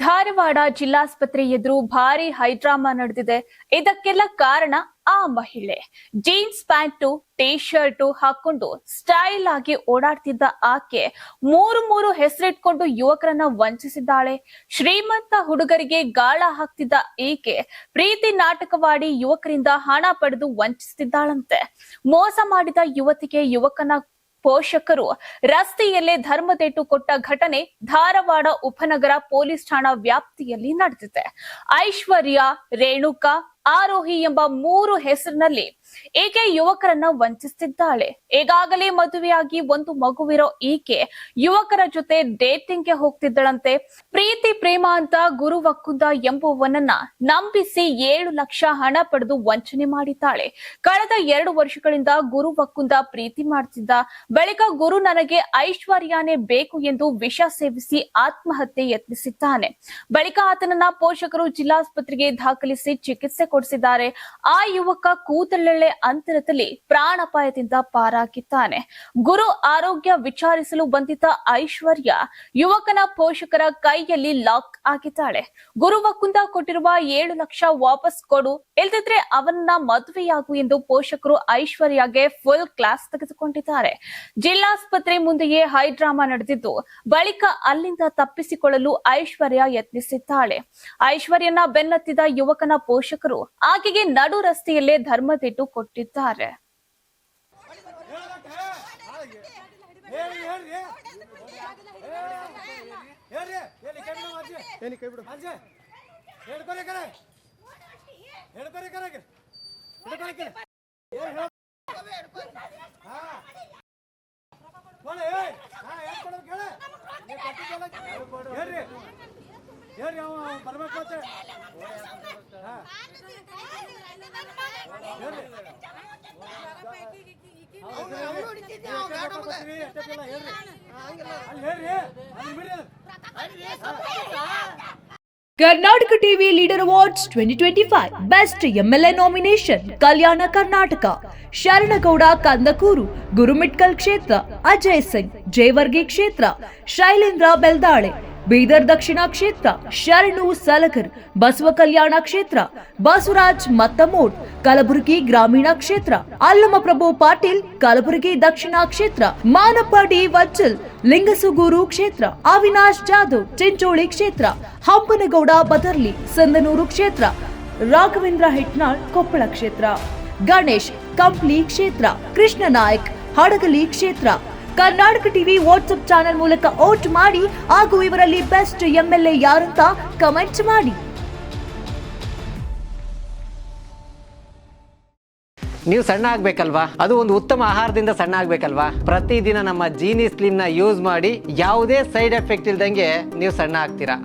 ಧಾರವಾಡ ಜಿಲ್ಲಾಸ್ಪತ್ರೆ ಎದುರು ಭಾರಿ ಹೈಡ್ರಾಮಾ ನಡೆದಿದೆ. ಇದಕ್ಕೆಲ್ಲ ಕಾರಣ ಆ ಮಹಿಳೆ. ಜೀನ್ಸ್ ಪ್ಯಾಂಟು ಟೀ ಶರ್ಟು ಹಾಕೊಂಡು ಸ್ಟೈಲ್ ಆಗಿ ಓಡಾಡ್ತಿದ್ದ ಆಕೆ ಮೂರು ಮೂರು ಹೆಸರಿಟ್ಕೊಂಡು ಯುವಕರನ್ನ ವಂಚಿಸಿದ್ದಾಳೆ. ಶ್ರೀಮಂತ ಹುಡುಗರಿಗೆ ಗಾಳ ಹಾಕ್ತಿದ್ದ ಈಕೆ ಪ್ರೀತಿ ನಾಟಕವಾಡಿ ಯುವಕರಿಂದ ಹಣ ಪಡೆದು ವಂಚಿಸುತ್ತಿದ್ದಾಳಂತೆ ಮೋಸ ಮಾಡಿದ ಯುವತಿಗೆ ಯುವಕನ ಪೋಷಕರು. ರಸ್ತೆಯಲ್ಲೇ ಧರ್ಮದೇಟು ಕೊಟ್ಟ ಘಟನೆ ಧಾರವಾಡ ಉಪನಗರ ಪೊಲೀಸ್ ಠಾಣಾ ವ್ಯಾಪ್ತಿಯಲ್ಲಿ ನಡೆದಿದೆ. ಐಶ್ವರ್ಯ ರೇಣುಕಾ ಆರೋಹಿ ಎಂಬ ಮೂರು ಹೆಸರಿನಲ್ಲಿ ಈಕೆ ಯುವಕರನ್ನ ವಂಚಿಸುತ್ತಿದ್ದಾಳೆ ಈಗಾಗಲೇ ಮದುವೆಯಾಗಿ ಒಂದು ಮಗುವಿರೋ ಈಕೆ ಯುವಕರ ಜೊತೆ ಡೇಟಿಂಗ್ಗೆ ಹೋಗ್ತಿದ್ದಳಂತೆ. ಪ್ರೀತಿ, ಪ್ರೇಮ ಅಂತ ಗುರು ವಕ್ಕುಂದ ಎಂಬುವನನ್ನ ನಂಬಿಸಿ ಏಳು ಲಕ್ಷ ಹಣ ಪಡೆದು ವಂಚನೆ ಮಾಡಿದ್ದಾಳೆ. ಕಳೆದ ಎರಡು ವರ್ಷಗಳಿಂದ ಗುರು ವಕ್ಕುಂದ ಪ್ರೀತಿ ಮಾಡ್ತಿದ್ದ. ಬಳಿಕ ಗುರು ನನಗೆ ಐಶ್ವರ್ಯಾನೇ ಬೇಕು ಎಂದು ವಿಷ ಸೇವಿಸಿ ಆತ್ಮಹತ್ಯೆ ಯತ್ನಿಸಿದ್ದಾನೆ. ಬಳಿಕ ಆತನನ್ನ ಪೋಷಕರು ಜಿಲ್ಲಾಸ್ಪತ್ರೆಗೆ ದಾಖಲಿಸಿ ಚಿಕಿತ್ಸೆ ಕೊಡಿಸಿದ್ದಾರೆ. ಆ ಯುವಕ ಕೂದಲೆಳೆ ಅಂತರದಲ್ಲಿ ಪ್ರಾಣಾಪಾಯದಿಂದ ಪಾರಾಗಿದ್ದಾನೆ. ಗುರು ಆರೋಗ್ಯ ವಿಚಾರಿಸಲು ಬಂದಿದ್ದ ಐಶ್ವರ್ಯ ಯುವಕನ ಪೋಷಕರ ಕೈಯಲ್ಲಿ ಲಾಕ್ ಆಗಿದ್ದಾಳೆ. ಗುರು ವಕುಂದ ಕೊಟ್ಟಿರುವ ಏಳು ಲಕ್ಷ ವಾಪಸ್ ಕೊಡು, ಇಲ್ದಿದ್ರೆ ಅವನ್ನ ಮದುವೆಯಾಗು ಎಂದು ಪೋಷಕರು ಐಶ್ವರ್ಯಗೆ ಫುಲ್ ಕ್ಲಾಸ್ ತೆಗೆದುಕೊಂಡಿದ್ದಾರೆ. ಜಿಲ್ಲಾಸ್ಪತ್ರೆ ಮುಂದೆಯೇ ಹೈಡ್ರಾಮಾ ನಡೆದಿದ್ದು, ಬಳಿಕ ಅಲ್ಲಿಂದ ತಪ್ಪಿಸಿಕೊಳ್ಳಲು ಐಶ್ವರ್ಯ ಯತ್ನಿಸಿದ್ದಾಳೆ. ಐಶ್ವರ್ಯನ ಬೆನ್ನತ್ತಿದ ಯುವಕನ ಪೋಷಕರು, ಆಕೆಗೆ ನಡು ರಸ್ತೆಯಲ್ಲೇ ಧರ್ಮದಿಟ್ಟು ಕೊಟ್ಟಿದ್ದಾರೆ. ಹೇಳಿ ಹೇಳ್ರಿ ಹೇಳ್ರಿ ಹೇಳಿ ಕೈ ಬಿಡು Karnataka TV leader awards twenty twenty five best MLA nomination Kalyana Karnataka. Sharanagouda Kandakur. Gurmitkal ಕ್ಷೇತ್ರ ಅಜಯ್ ಸಿಂಗ್ ಜೇವರ್ಗಿ ಕ್ಷೇತ್ರ. ಶೈಲೇಂದ್ರ ಬೆಲ್ದಾಳೆ. ಬೀದರ್ ದಕ್ಷಿಣ ಕ್ಷೇತ್ರ, ಶರಣು ಸಲಗರ್ ಬಸವ ಕಲ್ಯಾಣ ಕ್ಷೇತ್ರ, ಬಸವರಾಜ್ ಮತ್ತಮೋಟ್ ಕಲಬುರಗಿ ಗ್ರಾಮೀಣ ಕ್ಷೇತ್ರ ಅಲ್ಲಮಪ್ರಭು ಪಾಟೀಲ್, ಕಲಬುರಗಿ ದಕ್ಷಿಣ ಕ್ಷೇತ್ರ, ಮಾನಪ್ಪ ಡಿ ವಜ್ಜಲ್, ಲಿಂಗಸುಗೂರು ಕ್ಷೇತ್ರ, ಅವಿನಾಶ್ ಜಾಧವ್, ಚಿಂಚೋಳಿ ಕ್ಷೇತ್ರ, ಹಂಪನಗೌಡ ಬದರ್ಲಿ, ಸಂದನೂರು ಕ್ಷೇತ್ರ, ರಾಘವೇಂದ್ರ ಹೆಟ್ನಾಳ್, ಕೊಪ್ಪಳ ಕ್ಷೇತ್ರ, ಗಣೇಶ್ ಕಂಪ್ಲಿ ಕ್ಷೇತ್ರ ಕೃಷ್ಣ ನಾಯಕ್ ಹಡಗಲಿ ಕ್ಷೇತ್ರ ಕರ್ನಾಟಕ ಟಿವಿ ವಾಟ್ಸ್ಆಪ್ ಚಾನೆಲ್ ಮೂಲಕ ವೋಟ್ ಮಾಡಿ, ಹಾಗೂ ಇವರಲ್ಲಿ ಬೆಸ್ಟ್ ಎಂಎಲ್ಎ ಯಾರಂತ ಕಮೆಂಟ್ ಮಾಡಿ. ನೀವು ಸಣ್ಣ ಆಗ್ಬೇಕಲ್ವಾ? ಅದು ಒಂದು ಉತ್ತಮ ಆಹಾರದಿಂದ ಸಣ್ಣ ಆಗ್ಬೇಕಲ್ವಾ? ಪ್ರತಿದಿನ ನಮ್ಮ ಜೀನಿ ಸ್ಲಿಮ್ನ ಯೂಸ್ ಮಾಡಿ, ಯಾವುದೇ ಸೈಡ್ ಎಫೆಕ್ಟ್ ಇಲ್ದಂಗೆ ನೀವು ಸಣ್ಣ ಆಗ್ತೀರಾ?